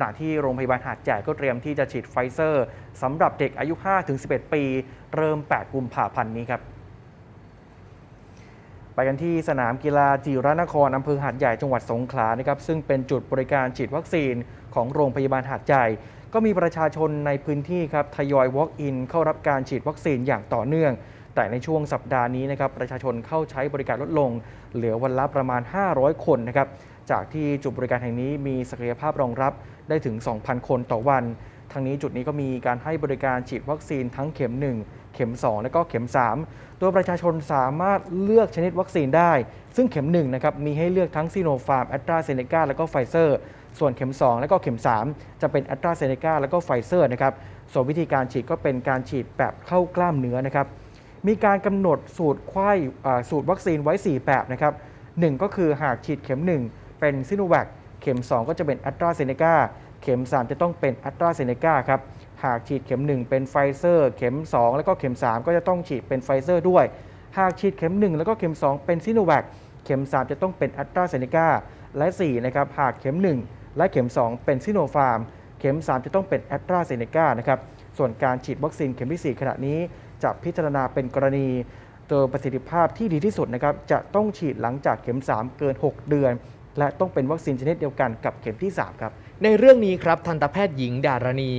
ขณะที่โรงพยาบาลหาดใหญ่ก็เตรียมที่จะฉีดไฟเซอร์สำหรับเด็กอายุ 5-11 ปี เริ่ม 8 กุมภาพันธ์นี้ครับไปกันที่สนามกีฬาจิรนครอำเภอหาดใหญ่จังหวัดสงขลานะครับซึ่งเป็นจุดบริการฉีดวัคซีนของโรงพยาบาลหาดใหญ่ ก็มีประชาชนในพื้นที่ครับทยอย walk-in เข้ารับการฉีดวัคซีนอย่างต่อเนื่อง แต่ในช่วงสัปดาห์นี้นะครับประชาชนเข้าใช้บริการลดลง เหลือวันละประมาณ 500 คนนะครับจากที่จุดบริการแห่งนี้มีศักยภาพรองรับได้ถึง 2,000 คนต่อวันทั้งนี้จุดนี้ก็มีการให้บริการฉีดวัคซีนทั้งเข็ม 1 เข็ม 2 และก็เข็ม 3 ตัวประชาชนสามารถเลือกชนิดวัคซีนได้ ซึ่งเข็ม1นะครับมีให้เลือกทั้งซีโนฟาร์มแอตราเซเนกาและก็ไฟเซอร์ ส่วนเข็ม 2 และก็เข็ม 3 จะเป็นแอตราเซเนกาและก็ไฟเซอร์นะครับส่วนวิธีการฉีดก็เป็นการฉีดแบบเข้ากล้ามเนื้อนะครับ มีการกำหนดสูตรไข้อ่สูตรวัคซีนไว้ 4 แบบนะครับหนึ่งก็คือหากฉีดเข็ม 1 เป็นซิโนแวคเข็ม 2 ก็จะเป็นแอตราเซเนกาเข็ม 3 จะต้องเป็นแอตราเซเนกาครับหากฉีดเข็ม 1 เป็นไฟเซอร์ เข็ม 2 แล้วก็เข็ม 3 ก็จะต้องฉีดเป็นไฟเซอร์ด้วย หากฉีดเข็ม 1 แล้วก็เข็ม 2 เป็นซิโนแวคเข็ม 3 จะต้องเป็นแอตราเซเนกาและ4นะครับหากเข็ม 1 และเข็ม 2 เป็นซิโนฟาร์มเข็ม 3 จะต้องเป็นแอตราเซเนกานะครับส่วนการฉีดวัคซีนเข็มที่ 4 ขณะนี้ จะพิจารณาเป็นกรณีโดยประสิทธิภาพที่ดีที่สุดนะครับจะต้องฉีดหลังจากเข็ม 3 เกิน 6 เดือน และต้องเป็นวัคซีนชนิดเดียวกันกับเข็มที่ 3 ครับ ในเรื่องนี้ครับทันตแพทย์หญิงดารณี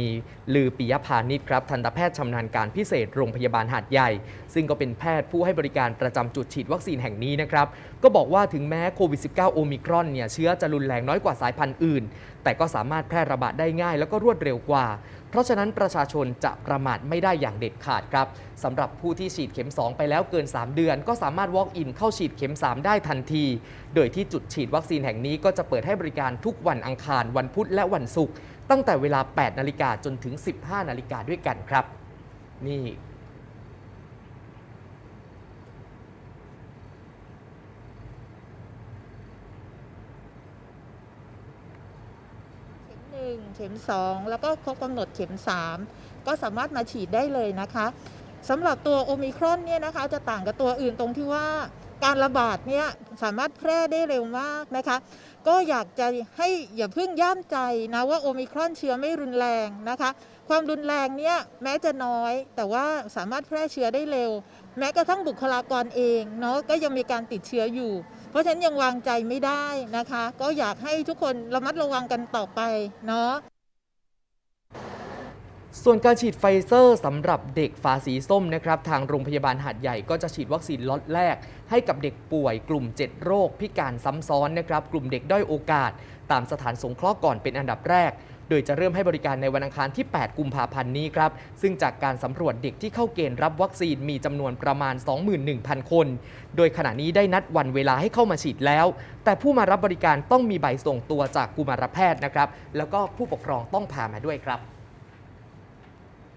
ลือปิยพานิชครับทันตแพทย์ชำนาญการพิเศษโรงพยาบาลหาดใหญ่ ซึ่งก็เป็นแพทย์ผู้ให้บริการประจำจุดฉีดวัคซีนแห่งนี้นะครับก็บอกว่าถึงแม้โควิด -19 โอมิครอนเนี่ยเชื้อจะรุนแรงน้อยกว่าสายพันธุ์อื่น แต่ก็สามารถแพร่ระบาดได้ง่าย แล้วก็รวดเร็วกว่า เพราะฉะนั้นประชาชนจะประมาทไม่ได้อย่างเด็ดขาดครับสำหรับผู้ที่ฉีดเข็ม 2 ไปแล้วเกิน 3 เดือน ก็สามารถ walk in เข้าฉีดเข็ม 3 ได้ทันที โดยที่จุดฉีดวัคซีนแห่งนี้ก็จะเปิดให้บริการทุกวันอังคารวันพุธและวันศุกร์ตั้งแต่เวลา 8 นาฬิกาจนถึง 15 นาฬิกาด้วยกันครับ นี่เข็มหนึ่งเข็มสองแล้วก็ครบกำหนดเข็มสามก็สามารถมาฉีดได้เลยนะคะสำหรับตัวโอมิครอนเนี่ยนะคะจะต่างกับตัวอื่นตรงที่ว่าการระบาดเนี่ยสามารถแพร่ได้เร็วมากนะคะ ก็อยากจะให้อย่าเพิ่งย่ามใจนะว่าโอมิครอนเชื้อไม่รุนแรงนะคะ ความรุนแรงเนี่ยแม้จะน้อย แต่ว่าสามารถแพร่เชื้อได้เร็ว แม้กระทั่งบุคลากรเองเนาะก็ยังมีการติดเชื้ออยู่ เพราะฉะนั้นยังวางใจไม่ได้นะคะ ก็อยากให้ทุกคนระมัดระวังกันต่อไปเนาะ ส่วนการฉีดไฟเซอร์สำหรับเด็กฝาสีส้มนะครับ ทางโรงพยาบาลหาดใหญ่ก็จะฉีดวัคซีนล็อตแรก ให้กับเด็กป่วยกลุ่ม 7 โรค พิการซ้ำซ้อนนะครับ กลุ่มเด็กด้อยโอกาส ตามสถานสงเคราะห์ก่อนเป็นอันดับแรก โดยจะเริ่มให้บริการในวันอังคารที่ 8 กุมภาพันธ์นี้ครับ ซึ่งจากการสำรวจเด็กที่เข้าเกณฑ์รับวัคซีนมีจำนวนประมาณ 21,000 คน โดยขณะนี้ได้นัดวันเวลาให้เข้ามาฉีดแล้ว แต่ผู้มารับบริการต้องมีใบส่งตัวจากกุมารแพทย์นะครับ แล้วก็ผู้ปกครองต้องพามาด้วยครับ